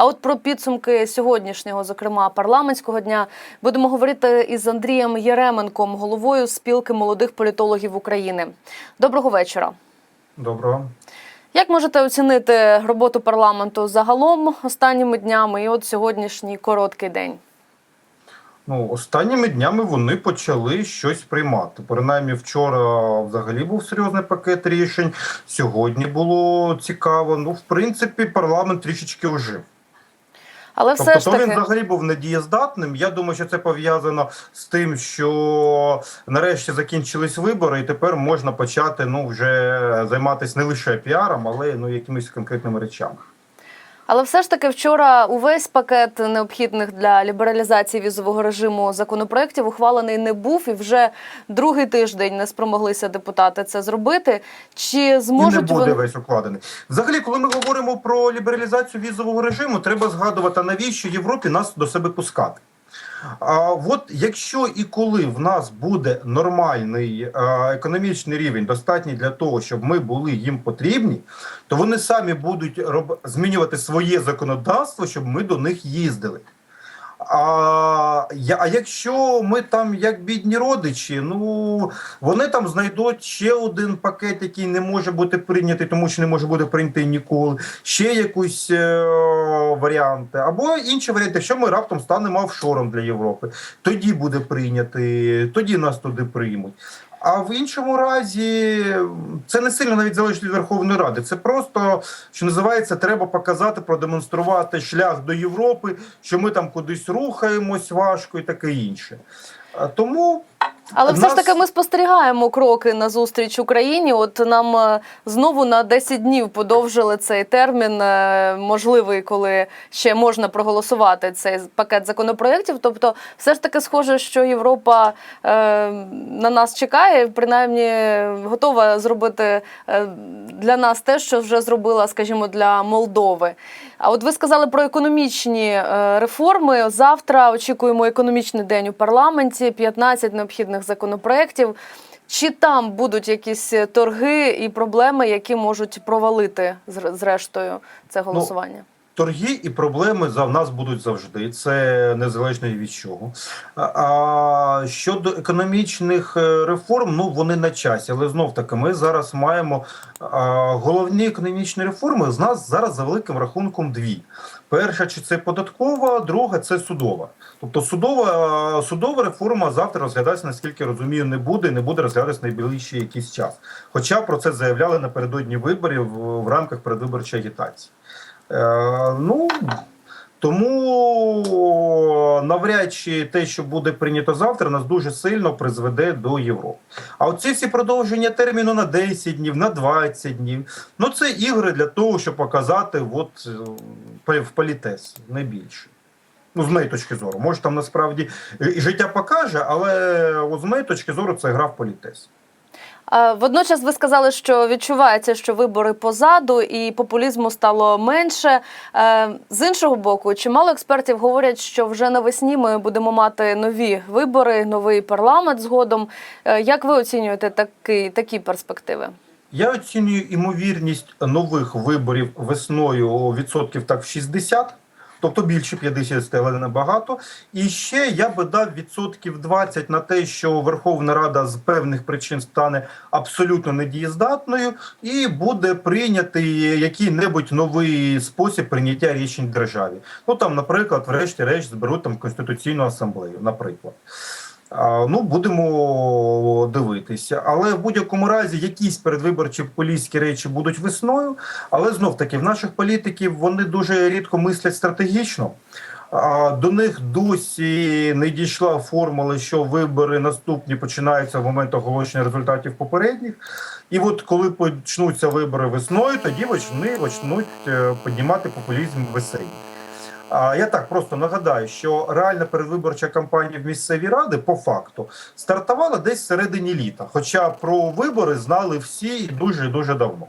А от про підсумки сьогоднішнього, зокрема парламентського дня, будемо говорити із Андрієм Єременком, головою спілки молодих політологів України. Доброго вечора. Доброго. Як можете оцінити роботу парламенту загалом останніми днями і от сьогоднішній короткий день? Ну, останніми днями вони почали щось приймати. Принаймні, вчора взагалі був серйозний пакет рішень. Сьогодні було цікаво. Ну, в принципі, парламент трішечки ожив. Але все Тобто ж то він таки взагалі був недієздатним. Я думаю, що це пов'язано з тим, що нарешті закінчились вибори, і тепер можна почати ну вже займатися не лише піаром, але ну якимись конкретними речами. Але все ж таки вчора увесь пакет необхідних для лібералізації візового режиму законопроєктів ухвалений не був, і вже другий тиждень не спромоглися депутати це зробити. Чи І не буде весь укладений. Взагалі, коли ми говоримо про лібералізацію візового режиму, треба згадувати, навіщо Європі нас до себе пускати. А от якщо і коли в нас буде нормальний е, економічний рівень, достатній для того, щоб ми були їм потрібні, то вони самі будуть роб... змінювати своє законодавство, щоб ми до них їздили. А, а якщо ми там як бідні родичі, ну вони там знайдуть ще один пакет, який не може бути прийнятий, тому що не може бути прийнятий ніколи. Ще якусь е, варіанти, або інші варіанти, якщо ми раптом станемо офшором для Європи, тоді буде прийнятий, тоді нас туди приймуть. А в іншому разі це не сильно навіть залежить від Верховної Ради. Це просто що називається, треба показати, продемонструвати шлях до Європи, що ми там кудись рухаємось важко і таке інше. Тому але все ж таки ми спостерігаємо кроки на зустріч Україні. От нам е, знову на 10 днів подовжили цей термін, е, можливий, коли ще можна проголосувати цей пакет законопроєктів. Тобто, все ж таки схоже, що Європа е, на нас чекає, принаймні готова зробити е, для нас те, що вже зробила, скажімо, для Молдови. А от ви сказали про економічні е, реформи. Завтра очікуємо економічний день у парламенті, 15 необхідних законопроєктів. Чи там будуть якісь торги і проблеми, які можуть провалити зрештою це голосування? Торги і проблеми за в нас будуть завжди. Це незалежно від чого. А, щодо економічних е, реформ, ну вони на часі, але знов таки ми зараз маємо а, головні економічні реформи. З нас зараз за великим рахунком дві. Перша чи це податкова, друга це судова. Тобто судова судова реформа завтра розглядатися, наскільки розумію, не буде, і не буде розглядатися найближчий якийсь час. Хоча про це заявляли напередодні виборів в рамках передвиборчої агітації. Е, ну тому навряд чи те, що буде прийнято завтра, нас дуже сильно призведе до Європи. А оці всі продовження терміну на 10 днів, на 20 днів. Ну це ігри для того, щоб показати от, е, в політес, не більше. Ну, з моєї точки зору. Може, там насправді життя покаже, але от з моєї точки зору це гра в політес. А, Водночас ви сказали, що відчувається, що вибори позаду і популізму стало менше. Е, З іншого боку, чимало експертів говорять, що вже навесні ми будемо мати нові вибори, новий парламент згодом. Е, Як ви оцінюєте такі, такі перспективи? Я оцінюю імовірність нових виборів весною відсотків так в 60, тобто більше 50, але не набагато. І ще я би дав відсотків 20 на те, що Верховна Рада з певних причин стане абсолютно недієздатною, і буде прийнятий який-небудь новий спосіб прийняття рішень державі. Ну там, наприклад, врешті-решт зберуть там конституційну асамблею, наприклад. Ну, будемо дивитися. Але в будь-якому разі якісь передвиборчі політські речі будуть весною. Але знов таки в наших політиків вони дуже рідко мислять стратегічно. До них досі не дійшла формула, що вибори наступні починаються в момент оголошення результатів попередніх. І от коли почнуться вибори весною, тоді почнуть е, піднімати популізм весені. Я так просто нагадаю, що реальна передвиборча кампанія в місцевій ради по факту стартувала десь в середині літа. Хоча про вибори знали всі дуже дуже давно.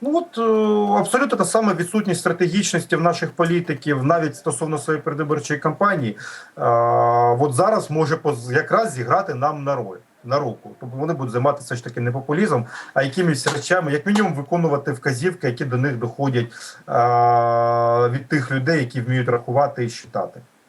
Ну от е, абсолютно та сама відсутність стратегічності в наших політиків, навіть стосовно своєї передвиборчої кампанії, е, от зараз може якраз зіграти нам на роль. На руку. Тобто вони будуть займатися ж таки не популізмом, а якимись речами, як мінімум, виконувати вказівки, які до них доходять від тих людей, які вміють рахувати і считати.